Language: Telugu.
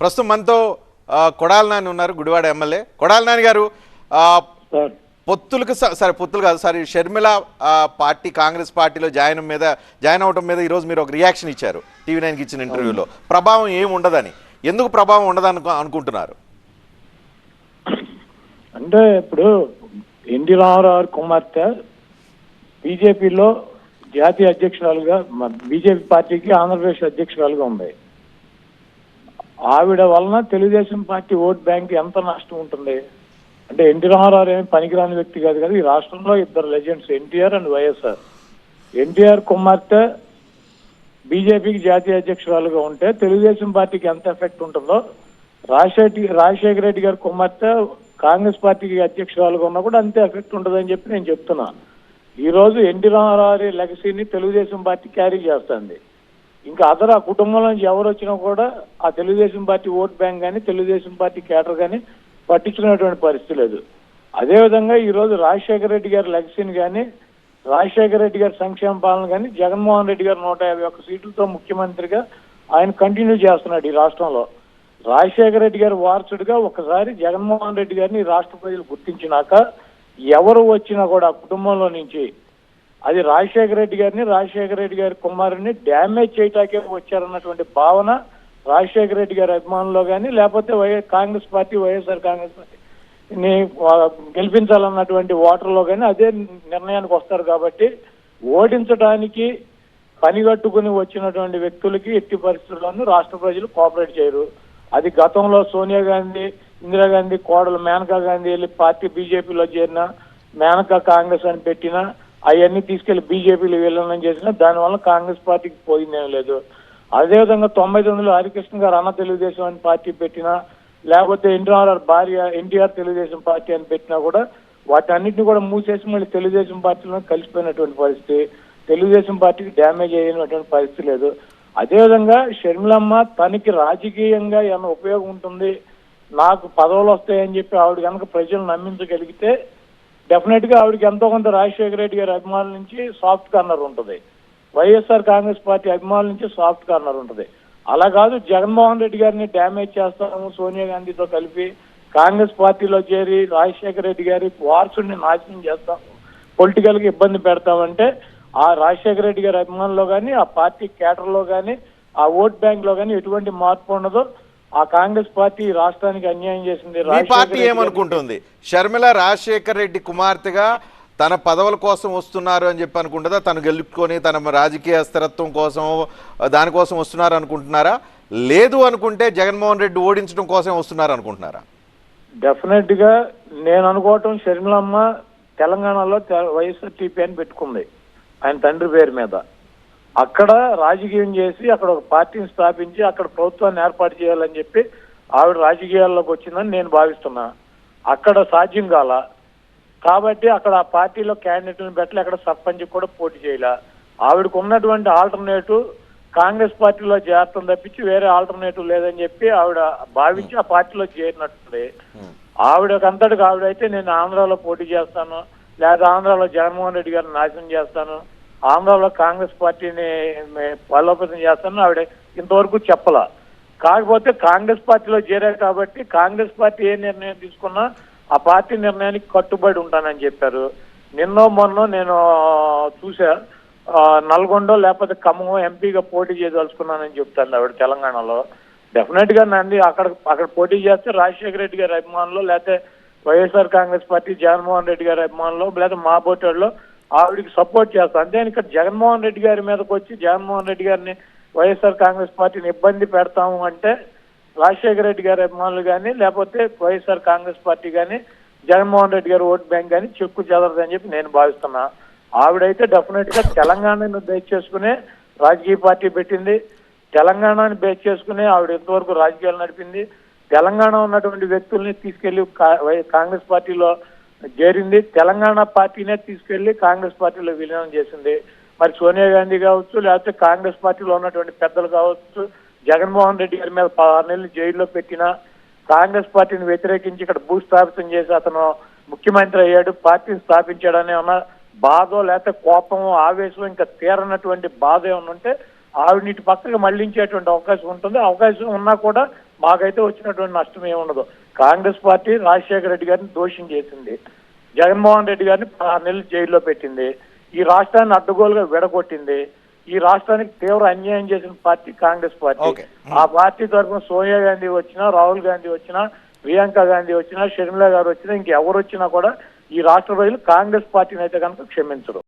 ప్రస్తుతం మనతో కొడాల నాని ఉన్నారు గుడివాడ ఎమ్మెల్యే. కొడాల నాని గారు పొత్తులకు సరే పొత్తులు కాదు సారీ షర్మిల పార్టీ కాంగ్రెస్ పార్టీలో జాయిన్ మీద జాయిన్ అవడం మీద ఈరోజు మీరు ఒక రియాక్షన్ ఇచ్చారు టీవీ నైన్కి ఇచ్చిన ఇంటర్వ్యూలో. ప్రభావం ఏమి ఉండదని? ఎందుకు ప్రభావం ఉండదని అనుకుంటున్నారు? అంటే ఇప్పుడు ఎన్టీ రామారావు కుమార్తె బీజేపీలో జాతీయ అధ్యక్షురాలుగా బీజేపీ పార్టీకి ఆంధ్రప్రదేశ్ అధ్యక్షురాలుగా ఉంది ఆవిడ వలన తెలుగుదేశం పార్టీ ఓట్ బ్యాంక్ ఎంత నష్టం ఉంటుంది? అంటే ఎన్టీ రామారావు ఏమి పనికిరాని వ్యక్తి కాదు కదా. ఈ రాష్ట్రంలో ఇద్దరు legends NTR and YSR. NTR కుమార్తె బీజేపీకి జాతీయ అధ్యక్షురాలుగా ఉంటే తెలుగుదేశం పార్టీకి ఎంత ఎఫెక్ట్ ఉంటుందో రాజశేఖర రాజశేఖర రెడ్డి గారి కుమార్తె కాంగ్రెస్ పార్టీకి అధ్యక్షురాలుగా ఉన్నా కూడా అంతే ఎఫెక్ట్ ఉంటుందని చెప్పి నేను చెప్తున్నా. ఈ రోజు ఎన్టీ రామారావు లెగసీని తెలుగుదేశం పార్టీ క్యారీ చేస్తుంది. ఇంకా అదర్ ఆ కుటుంబంలో నుంచి ఎవరు వచ్చినా కూడా ఆ తెలుగుదేశం పార్టీ ఓట్ బ్యాంక్ కానీ తెలుగుదేశం పార్టీ కేటర్ కానీ పట్టించుకునేటువంటి పరిస్థితి లేదు. అదేవిధంగా ఈరోజు రాజశేఖర రెడ్డి గారి లెగసీని కానీ రాజశేఖర రెడ్డి గారి సంక్షేమ పాలన కానీ జగన్మోహన్ రెడ్డి గారు నూట యాభై ఒక్క సీట్లతో ముఖ్యమంత్రిగా ఆయన కంటిన్యూ చేస్తున్నాడు ఈ రాష్ట్రంలో. రాజశేఖర రెడ్డి గారి వారసుడిగా ఒకసారి జగన్మోహన్ రెడ్డి గారిని రాష్ట్ర ప్రజలు గుర్తించినాక ఎవరు వచ్చినా కూడా ఆ కుటుంబంలో నుంచి అది రాజశేఖర రెడ్డి గారిని రాజశేఖర రెడ్డి గారి కుమారుని డ్యామేజ్ చేయటాకే వచ్చారన్నటువంటి భావన రాజశేఖర రెడ్డి గారి అభిమానుల్లో కానీ లేకపోతే YS Congress party YSR Congress party ని గెలిపించాలన్నటువంటి ఓటర్లో కానీ అదే నిర్ణయానికి వస్తారు కాబట్టి ఓడించడానికి పనిగట్టుకుని వచ్చినటువంటి వ్యక్తులకి ఎట్టి పరిస్థితుల్లోనూ రాష్ట్ర ప్రజలు కోఆపరేట్ చేయరు. అది గతంలో సోనియా గాంధీ ఇందిరాగాంధీ కోడలు మేనకా గాంధీ వెళ్ళి పార్టీ బీజేపీలో చేరిన మేనకా కాంగ్రెస్ అని పెట్టినా అవన్నీ తీసుకెళ్ళి బీజేపీలో విలీనం చేసినా దానివల్ల కాంగ్రెస్ పార్టీకి పోయిందేం లేదు. అదేవిధంగా తొంభై తొమ్మిదిలో హరికృష్ణ గారు అన్న తెలుగుదేశం అని పార్టీ పెట్టినా లేకపోతే ఎన్టీఆర్ భార్య ఎన్టీఆర్ తెలుగుదేశం పార్టీ అని పెట్టినా కూడా వాటన్నిటిని కూడా మూసేసి మళ్ళీ తెలుగుదేశం పార్టీలో కలిసిపోయినటువంటి పరిస్థితి. తెలుగుదేశం పార్టీకి డ్యామేజ్ అయినటువంటి పరిస్థితి లేదు. అదేవిధంగా షర్మిలమ్మ తనకి రాజకీయంగా ఏమైనా ఉపయోగం ఉంటుంది? నాకు పదవులు వస్తాయని చెప్పి ఆవిడ కనుక ప్రజలు నమ్మించగలిగితే డెఫినెట్గా ఆవిడకి ఎంతో కొంత రాజశేఖర రెడ్డి గారి అభిమానుల నుంచి సాఫ్ట్ కార్నర్ ఉంటుంది. వైఎస్ఆర్ కాంగ్రెస్ పార్టీ అభిమానుల నుంచి సాఫ్ట్ కార్నర్ ఉంటుంది. అలా కాదు జగన్మోహన్ రెడ్డి గారిని డ్యామేజ్ చేస్తాము సోనియా గాంధీతో కలిపి కాంగ్రెస్ పార్టీలో చేరి రాజశేఖర రెడ్డి గారి వారసుడిని నాశనం చేస్తాము పొలిటికల్గా ఇబ్బంది పెడతామంటే ఆ రాజశేఖర రెడ్డి గారి అభిమానుల్లో కానీ ఆ పార్టీ కేటర్లో కానీ ఆ ఓట్ బ్యాంక్లో కానీ ఎటువంటి మార్పు ఉండదు. ఆ కాంగ్రెస్ పార్టీ రాష్ట్రానికి అన్యాయం చేసింది మీ పార్టీ ఏమనుకుంటుంది? షర్మిల రాజశేఖర్ రెడ్డి కుమార్తెగా తన పదవుల కోసం వస్తున్నారు అని చెప్పి అనుకుంటుందా? తను గెలుపుకొని తన రాజకీయ స్థిరత్వం కోసం దానికోసం వస్తున్నారు అనుకుంటున్నారా? లేదు అనుకుంటే జగన్మోహన్ రెడ్డి ఓడించడం కోసం వస్తున్నారు అనుకుంటున్నారా? డెఫినెట్గా నేను అనుకోవటం షర్మిలమ్మ తెలంగాణలో వైఎస్ఆర్ టీపీ అని పెట్టుకుంది. ఆయన తండ్రి పేరు మీద. అక్కడ రాజకీయం చేసి అక్కడ ఒక పార్టీని స్థాపించి అక్కడ ప్రభుత్వాన్ని ఏర్పాటు చేయాలని చెప్పి ఆవిడ రాజకీయాల్లోకి వచ్చిందని నేను భావిస్తున్నా. అక్కడ సాధ్యం కాల. కాబట్టి అక్కడ ఆ పార్టీలో క్యాండిడేట్లను పెట్టలే అక్కడ సర్పంచ్ కూడా పోటీ చేయలే. ఆవిడకు ఉన్నటువంటి ఆల్టర్నేటివ్ కాంగ్రెస్ పార్టీలో చేరటం తప్పించి వేరే ఆల్టర్నేటివ్ లేదని చెప్పి ఆవిడ భావించి ఆ పార్టీలో చేరినట్టుంది. ఆవిడకంతటికి ఆవిడైతే నేను ఆంధ్రాలో పోటీ చేస్తాను లేదా ఆంధ్రాలో జగన్మోహన్ రెడ్డి గారిని నాశనం చేస్తాను ఆంధ్రాలో కాంగ్రెస్ పార్టీని బలోపేతం చేస్తానని ఆవిడ ఇంతవరకు చెప్పాల. కాకపోతే కాంగ్రెస్ పార్టీలో చేరారు కాబట్టి కాంగ్రెస్ పార్టీ ఏ నిర్ణయం తీసుకున్నా ఆ పార్టీ నిర్ణయానికి కట్టుబడి ఉంటానని చెప్పారు. నిన్నో మొన్నో నేను చూసా నల్గొండ లేకపోతే ఖమ్మం ఎంపీగా పోటీ చేయదలుచుకున్నానని చెప్తాను ఆవిడ తెలంగాణలో. డెఫినెట్గా నంది అక్కడ అక్కడ పోటీ చేస్తే రాజశేఖర రెడ్డి గారి అభిమానులు లేకపోతే YSR Congress party Jaganmohan Reddy గారి అభిమానులు లేకపోతే మా బోటోళ్ళు ఆవిడకి సపోర్ట్ చేస్తాం. అంటే ఇక్కడ జగన్మోహన్ రెడ్డి గారి మీదకి వచ్చి జగన్మోహన్ రెడ్డి గారిని వైఎస్ఆర్ కాంగ్రెస్ పార్టీని ఇబ్బంది పెడతాము అంటే రాజశేఖర రెడ్డి గారి అభిమానులు కానీ లేకపోతే వైఎస్ఆర్ కాంగ్రెస్ పార్టీ కానీ జగన్మోహన్ రెడ్డి గారు ఓట్ బ్యాంక్ కానీ చెక్కు చెదరదని చెప్పి నేను భావిస్తున్నా. ఆవిడైతే డెఫినెట్గా తెలంగాణను బేస్ చేసుకునే రాజకీయ పార్టీ పెట్టింది. తెలంగాణని బేస్ చేసుకునే ఆవిడ ఇంతవరకు రాజకీయాలు నడిపింది. తెలంగాణ ఉన్నటువంటి వ్యక్తుల్ని తీసుకెళ్ళి కా- వై- కాంగ్రెస్ పార్టీలో చేరింది తెలంగాణ పార్టీనే తీసుకెళ్ళి కాంగ్రెస్ పార్టీలో విలీనం చేసింది. మరి సోనియా గాంధీ కావచ్చు లేకపోతే కాంగ్రెస్ పార్టీలో ఉన్నటువంటి పెద్దలు కావచ్చు జగన్మోహన్ రెడ్డి గారి మీద పదహారు నెలలు జైల్లో పెట్టిన కాంగ్రెస్ పార్టీని వ్యతిరేకించి ఇక్కడ భూస్థాపితం చేసి అతను ముఖ్యమంత్రి అయ్యాడు. పార్టీని స్థాపించాడని ఉన్న బాధో లేకపోతే కోపమో ఆవేశం ఇంకా తీరనటువంటి బాధ ఏమన్నా ఉంటే ఆవిడ పక్కకు మళ్ళించేటువంటి అవకాశం ఉంటుంది. అవకాశం ఉన్నా కూడా మాకైతే వచ్చినటువంటి నష్టం ఏముండదు. కాంగ్రెస్ పార్టీ రాజశేఖర రెడ్డి గారిని దోషం చేసింది. జగన్మోహన్ రెడ్డి గారిని పదహారు నెలలు జైల్లో పెట్టింది. ఈ రాష్ట్రాన్ని అడ్డగోలుగా విడగొట్టింది. ఈ రాష్ట్రానికి తీవ్ర అన్యాయం చేసిన పార్టీ కాంగ్రెస్ పార్టీ. ఆ పార్టీ తరఫున సోనియా గాంధీ వచ్చినా రాహుల్ గాంధీ వచ్చినా ప్రియాంక గాంధీ వచ్చినా షర్మిల గారు వచ్చినా ఇంకెవరు వచ్చినా కూడా ఈ రాష్ట్ర ప్రజలు కాంగ్రెస్ పార్టీని అయితే కనుక క్షమించరు.